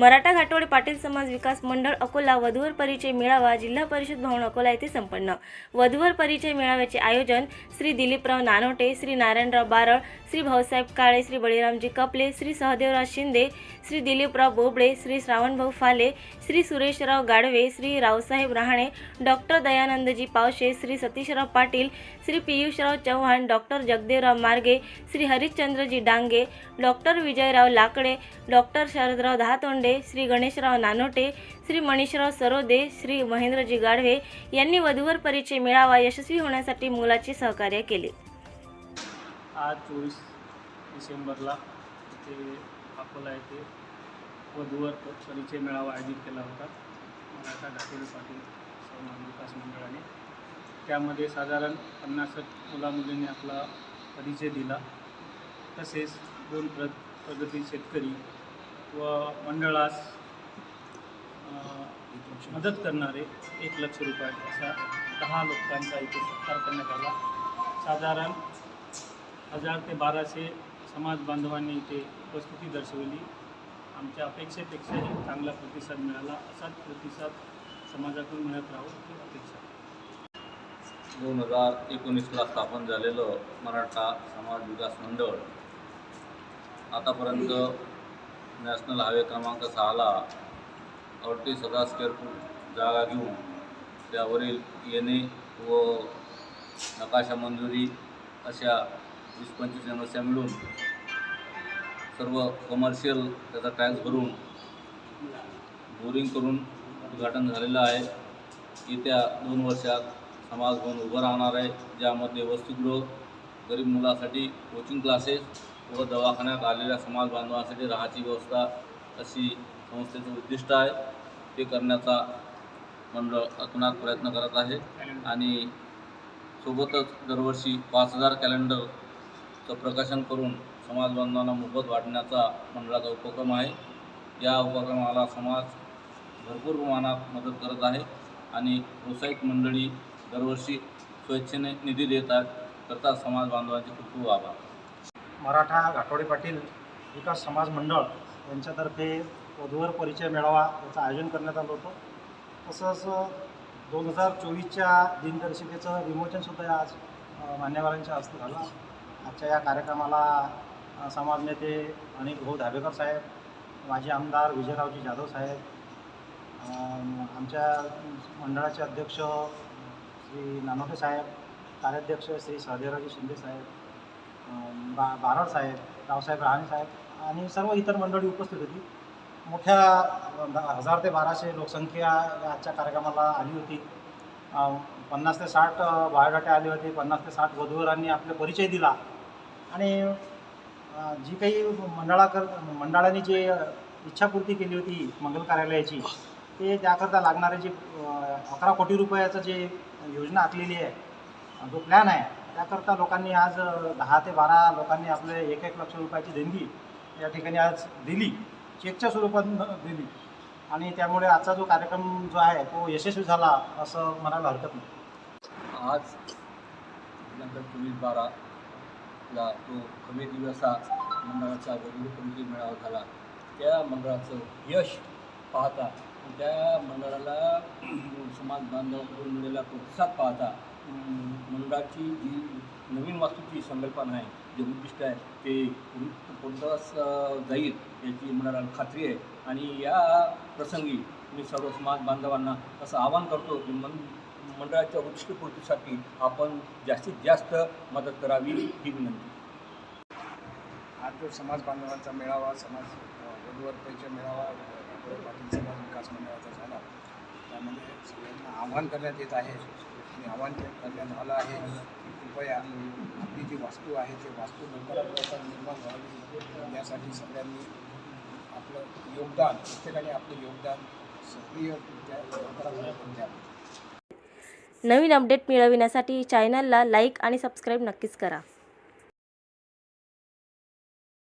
मराठा घाटवडे पाटील समाज विकास मंडळ अकोला वधूवर परिचय मेळावा जिल्हा परिषद भवन अकोला येथे संपन्न. वधूवर परिचय मेळाव्याचे आयोजन श्री दिलीपराव नानोटे श्री नारायणराव बारळ श्री भाऊसाहेब काळे Shri Baliramji कपले Shri सहदेवराव Shinde Shri Diliprao Bobde Shri Shravanbhau Phale Shri Sureshrao Gadve Shri Raosaheb Rahane doctor Dayanandji Pawshe Shri Satishrao Patil Shri Piyushrao Chavan doctor Jagdevrao Marge Shri Harishchandraji Dange doctor Vijayrao Lakde doctor Sharadrao Dahatonde Shri Ganeshrao Nanote Shri Manishrao Sarode Shri Mahendraji Gadhve यांनी वधूवर परिचय मिळावा यशस्वी होण्यासाठी मुलाचे सहकार्य केले. आज चोवीस डिसेंबरला इथे अकोला येथे वधूवर परिचय मेळावा आयोजित केला होता. मराठा घाटोळे पाटील सौमान विकास मंडळाने. त्यामध्ये साधारण पन्नास मुलामुलींनी आपला परिचय दिला. तसेच दोन प्र प्रगती शेतकरी व मंडळास मदत करणारे एक लक्ष रुपये अशा दहा लोकांचा इथे सत्कार करण्यात आला. साधारण हजार ते बाराशे समाज बांधवांनी इथे उपस्थिती दर्शवली. आमच्या अपेक्षेपेक्षाही चांगला प्रतिसाद मिळाला. असाच प्रतिसाद समाजातून मिळत राहू ही अपेक्षा दोन हजार एकोणीसला स्थापन झालेलं मराठा समाज विकास मंडळ आतापर्यंत नॅशनल हायवे क्रमांक सहाला अडतीस हजार स्क्वेअर फूट जागा घेऊन त्यावरील येणे व नकाशा मंजुरी अशा वीस पंचवीस समस्या मिळून सर्व कमर्शियल त्याचा टॅक्स भरून बोरिंग करून उद्घाटन झालेलं आहे. येत्या दोन वर्षात समाज भवन उभं राहणार आहे. ज्यामध्ये वसतिगृह गरीब मुलासाठी कोचिंग क्लासेस व दवाखान्यात आलेल्या समाज बांधवांसाठी राहायची व्यवस्था अशी संस्थेचं उद्दिष्ट आहे. ते करण्याचा मंडळ अतुनात प्रयत्न करत आहे. आणि सोबतच दरवर्षी पाच हजार कॅलेंडरचं प्रकाशन करून समाज बांधवांना मोफत वाटण्याचा मंडळाचा उपक्रम आहे. या उपक्रमाला समाज भरपूर प्रमाणात मदत करत आहे. आणि व्यावसायिक मंडळी दरवर्षी स्वेच्छेने निधी देत आहेत. करता समाज बांधवांचे खूप खूप आभार. मराठा घाटोडे पाटील विकास समाज मंडळ यांच्यातर्फे वधूवर परिचय मेळावा याचं आयोजन करण्यात आलं होतं. तसंच दोन हजार चोवीसच्या दिनदर्शिकेचं विमोचनसुद्धा आज मान्यवरांच्या हस्ते झालं. आजच्या या कार्यक्रमाला समाज नेते अनिल भाऊ धाबेकर साहेब माजी आमदार विजयरावजी जाधव साहेब आमच्या मंडळाचे अध्यक्ष श्री नानोटे साहेब कार्याध्यक्ष श्री सहदेवराजी शिंदे साहेब बा बारड साहेब रावसाहेब रहाणे साहेब आणि सर्व इतर मंडळी उपस्थित होती. मोठ्या हजार ते बाराशे लोकसंख्या आजच्या कार्यक्रमाला आली होती. पन्नास ते साठ बायोडाटे आले होते पन्नास ते साठ वधूवरांनी आपला परिचय दिला. आणि जी काही मंडळाकर मंडळाने जे इच्छापूर्ती केली होती मंगल कार्यालयाची ते त्याकरता लागणारे जे अकरा कोटी रुपयाचं जे योजना आखलेली आहे जो प्लॅन आहे त्याकरता लोकांनी आज दहा ते बारा लोकांनी आपले एक एक लक्ष रुपयाची देणगी या ठिकाणी आज दिली. चेकच्या स्वरूपात दिली. आणि त्यामुळे आजचा जो कार्यक्रम जो आहे तो यशस्वी झाला असं म्हणायला हरकत नाही. आज नंतर चोवीस बाराला तो कमी दिवसा मंडळाचा वधू कमिटी मेळावा झाला त्या मंडळाचं यश पाहता त्या मंडळाला समाज बांधवांकडून मिळालेला प्रतिसाद पाहता मंडळाची जी नवीन वास्तूची संकल्पना आहे जे उद्दिष्ट आहे ते पूर्ण- जाईल याची मला खात्री आहे. आणि या प्रसंगी मी सर्व समाज बांधवांना असं आवाहन करतो की मन मंडळाच्या उद्दिष्टपूर्तीसाठी आपण जास्तीत जास्त मदत करावी ही विनंती. आज जो समाज बांधवांचा मेळावा समाज अ, मेळावा पाटील समाज विकास मंडळाचा झाला. त्यामध्ये सगळ्यांना आव्हान करण्यात येत आहे. आणि आव्हान करण्यात आलं आहे. की कृपया आपली जी वास्तू आहे ते वास्तू लवकरात लवकर निर्माण व्हावी. यासाठी सगळ्यांनी आपलं योगदान प्रत्येकाने आपलं योगदान सक्रियरित्या लवकरात लवकर द्यावं. नवीन अपडेट मिळविण्यासाठी चॅनलला लाईक आणि सबस्क्राईब नक्कीच करा.